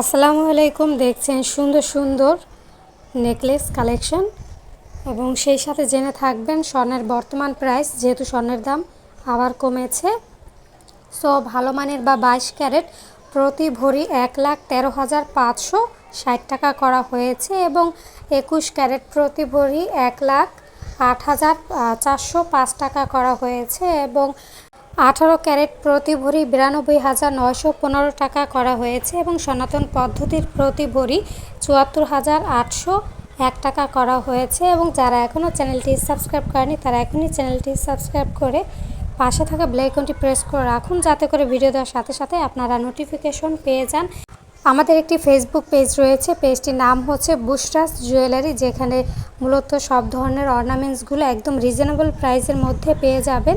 আসসালামু আলাইকুম, দেখছেন সুন্দর সুন্দর নেকলেস কালেকশন। এবং সেই সাথে জেনে থাকবেন স্বর্ণের বর্তমান প্রাইস, যেহেতু স্বর্ণের দাম আবার কমেছে। সো, ভালো মানের বা বাইশ ক্যারেট প্রতি ভরি এক লাখ তেরো হাজার পাঁচশো ষাট টাকা করা হয়েছে এবং একুশ ক্যারেট প্রতি ভরি এক লাখ আট হাজার চারশো পাঁচ টাকা করা হয়েছে এবং আঠারো ক্যারেট প্রতি ভরি বিরানব্বই হাজার নয়শো পনেরো টাকা করা হয়েছে এবং সনাতন পদ্ধতির প্রতি ভরি চুয়াত্তর হাজার আটশো এক টাকা করা হয়েছে এবং যারা এখনও চ্যানেলটি সাবস্ক্রাইব করেনি, তারা এখনই চ্যানেলটি সাবস্ক্রাইব করে পাশে থাকা ব্লেকনটি প্রেস করে রাখুন যাতে করে ভিডিও দেওয়ার সাথে সাথে আপনারা নোটিফিকেশন পেয়ে যান। আমাদের একটি ফেসবুক পেজ রয়েছে পেজটির নাম হচ্ছে বুশরাস জুয়েলারি যেখানে মূলত সব ধরনের অর্নামেন্টসগুলো একদম রিজনেবল প্রাইসের মধ্যে পেয়ে যাবেন।